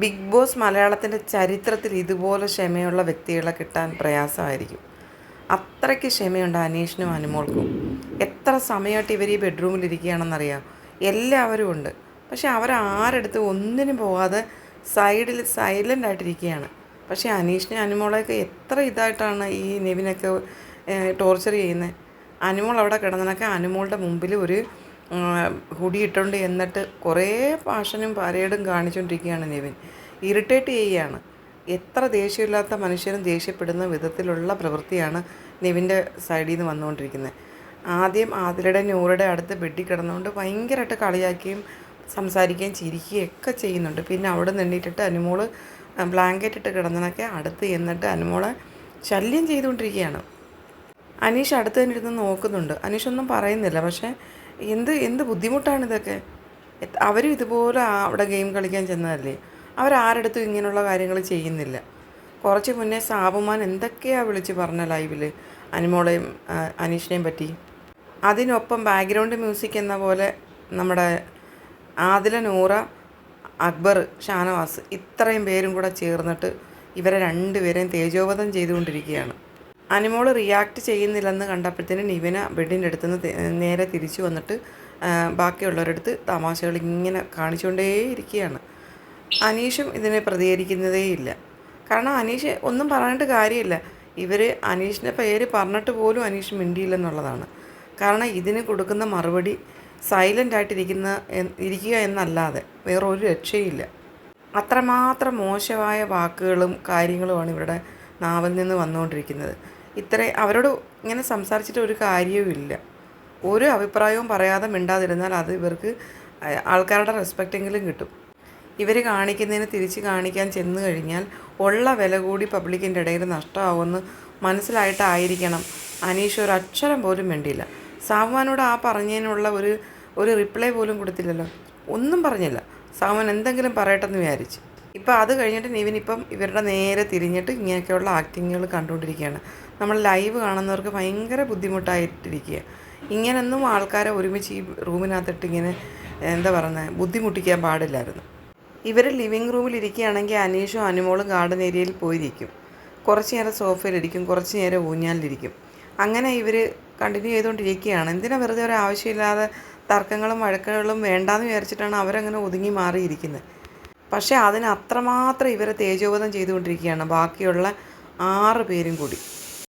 Big boss മലയാളത്തിന്റെ ചരിത്രത്തിൽ ഇതുപോലെ ക്ഷമയുള്ള വ്യക്തികളെ കിട്ടാൻ പ്രയാസമായിരിക്കും. അത്രയ്ക്ക് ക്ഷമയുണ്ട് അനീഷിനും അനുമോൾക്കും. എത്ര സമയമായിട്ട് ഇവർ ഈ ബെഡ്റൂമിൽ ബെഡ്റൂമിലിരിക്കുകയാണെന്നറിയാം. എല്ലാവരും ഉണ്ട്. പക്ഷെ അവരാരെടുത്ത് ഒന്നിനും പോകാതെ സൈഡിൽ സൈലന്റ് ആയിട്ടിരിക്കുകയാണ് പക്ഷേ അനീഷിനെ അനുമോളെയൊക്കെ എത്ര ഇതായിട്ടാണ് ഈ നെവിനൊക്കെ ടോർച്ചർ ചെയ്യുന്നത്? അനുമോൾ അവിടെ കിടന്നതൊക്കെ അനുമോളുടെ മുമ്പിൽ ഒരു ഹുടി ഇട്ടുകൊണ്ട് എന്നിട്ട് കുറേ പാഷനും പാരയടും കാണിച്ചുകൊണ്ടിരിക്കുകയാണ് നിവിൻ. ഇറിറ്റേറ്റ് ചെയ്യുകയാണ് എത്ര ദേഷ്യമില്ലാത്ത മനുഷ്യരും ദേഷ്യപ്പെടുന്ന വിധത്തിലുള്ള പ്രവൃത്തിയാണ് നിവിന്റെ സൈഡിൽ നിന്ന് വന്നുകൊണ്ടിരിക്കുന്നത്. ആദ്യം ആതിരയുടെ നൂറുടെ അടുത്ത് ബെഡിൽ കിടന്നുകൊണ്ട് ഭയങ്കരമായിട്ട് കളിയാക്കുകയും സംസാരിക്കുകയും ചിരിക്കുകയും ഒക്കെ ചെയ്യുന്നുണ്ട്. പിന്നെ അവിടെ നിന്നിട്ടിട്ട് അനുമോൾ ബ്ലാങ്കറ്റ് ഇട്ട് കിടന്നതൊക്കെ അടുത്ത് എന്നിട്ട് അനുമോളെ ശല്യം ചെയ്തുകൊണ്ടിരിക്കുകയാണ്. അനീഷ് അടുത്ത് തന്നെ ഇരുന്ന് നോക്കുന്നുണ്ട്. അനീഷ് ഒന്നും പറയുന്നില്ല. പക്ഷേ എന്ത് എന്ത് ബുദ്ധിമുട്ടാണ് ഇതൊക്കെ അവരും ഇതുപോലെ അവിടെ ഗെയിം കളിക്കാൻ ചെന്നതല്ലേ? അവരാരടുത്തും ഇങ്ങനെയുള്ള കാര്യങ്ങൾ ചെയ്യുന്നില്ല. കുറച്ച് മുന്നേ സാബുമാൻ എന്തൊക്കെയാണ് വിളിച്ച് പറഞ്ഞ ലൈവിൽ? അനുമോളെയും അനീഷിനെയും പറ്റി? അതിനൊപ്പം ബാക്ക്ഗ്രൗണ്ട് മ്യൂസിക് എന്ന പോലെ നമ്മുടെ ആദില നൂറ അക്ബർ ഷാനവാസ് ഇത്രയും പേരും കൂടെ ചേർന്നിട്ട് ഇവരെ രണ്ടുപേരെയും തേജോവധം ചെയ്തുകൊണ്ടിരിക്കുകയാണ്. അനുമോൾ റിയാക്ട് ചെയ്യുന്നില്ലെന്ന് കണ്ടപ്പോഴത്തേനും നിവിന ബെഡിന്റെ അടുത്ത് നിന്ന് നേരെ തിരിച്ചു വന്നിട്ട് ബാക്കിയുള്ളവരടുത്ത് തമാശകൾ ഇങ്ങനെ കാണിച്ചുകൊണ്ടേയിരിക്കുകയാണ്. അനീഷും ഇതിനെ പ്രതികരിക്കുന്നതേയില്ല കാരണം അനീഷ് ഒന്നും പറഞ്ഞിട്ട് കാര്യമില്ല. ഇവർ അനീഷിന്റെ പേര് പറഞ്ഞിട്ട് പോലും അനീഷ് മിണ്ടിയില്ലെന്നുള്ളതാണ്. കാരണം ഇതിന് കൊടുക്കുന്ന മറുപടി സൈലന്റായിട്ടിരിക്കുന്ന ഇരിക്കുക എന്നല്ലാതെ വേറെ ഒരു രക്ഷയില്ല. അത്രമാത്രം മോശമായ വാക്കുകളും കാര്യങ്ങളുമാണ് ഇവരുടെ നാവിൽ നിന്ന് വന്നുകൊണ്ടിരിക്കുന്നത്. ഇത്ര അവരോട് ഇങ്ങനെ സംസാരിച്ചിട്ട് ഒരു കാര്യവുമില്ല ഒരു അഭിപ്രായവും പറയാതെ മിണ്ടാതിരുന്നാൽ അത് ഇവർക്ക് ആൾക്കാരുടെ റെസ്പെക്റ്റെങ്കിലും കിട്ടും. ഇവർ കാണിക്കുന്നതിന് തിരിച്ച് കാണിക്കാൻ ചെന്ന് കഴിഞ്ഞാൽ ഉള്ള വില കൂടി പബ്ലിക്കിന്റെ ഇടയിൽ നഷ്ടമാവുമെന്ന് മനസ്സിലായിട്ടായിരിക്കണം. അനീഷ് ഒരു അക്ഷരം പോലും വേണ്ടിയില്ല സാമാനോട് ആ പറഞ്ഞതിനുള്ള ഒരു ഒരു റിപ്ലൈ പോലും കൊടുത്തില്ലല്ലോ. ഒന്നും പറഞ്ഞില്ല. സാമാൻ എന്തെങ്കിലും പറയട്ടെന്ന് വിചാരിച്ചു. ഇപ്പം അത് കഴിഞ്ഞിട്ട് നിവിൻ ഇപ്പം ഇവരുടെ നേരെ തിരിഞ്ഞിട്ട് ഇങ്ങനെയൊക്കെയുള്ള ആക്ടിങ്ങുകൾ കണ്ടുകൊണ്ടിരിക്കുകയാണ്. നമ്മൾ ലൈവ് കാണുന്നവർക്ക് ഭയങ്കര ബുദ്ധിമുട്ടായിട്ടിരിക്കുക ഇങ്ങനൊന്നും ആൾക്കാരെ ഒരുമിച്ച് ഈ റൂമിനകത്തിട്ട് ഇങ്ങനെ എന്താ പറയുന്നത് ബുദ്ധിമുട്ടിക്കാൻ പാടില്ലായിരുന്നു. ഇവർ ലിവിങ് റൂമിൽ ഇരിക്കുകയാണെങ്കിൽ അനീഷും അനുമോളും ഗാർഡൻ ഏരിയയിൽ പോയിരിക്കും. കുറച്ച് നേരം സോഫയിലിരിക്കും കുറച്ച് നേരം ഊഞ്ഞാലിരിക്കും. അങ്ങനെ ഇവർ കണ്ടിന്യൂ ചെയ്തുകൊണ്ടിരിക്കുകയാണ്. എന്തിനാ വെറുതെ ഒരു ആവശ്യമില്ലാതെ തർക്കങ്ങളും വഴക്കുകളും വേണ്ടാന്ന് വിചാരിച്ചിട്ടാണ് അവരങ്ങനെ ഒതുങ്ങി മാറിയിരിക്കുന്നത്. പക്ഷേ അതിന് അത്രമാത്രം ഇവരെ തേജോവധം ചെയ്തുകൊണ്ടിരിക്കുകയാണ്. ബാക്കിയുള്ള ആറ് പേരും കൂടി.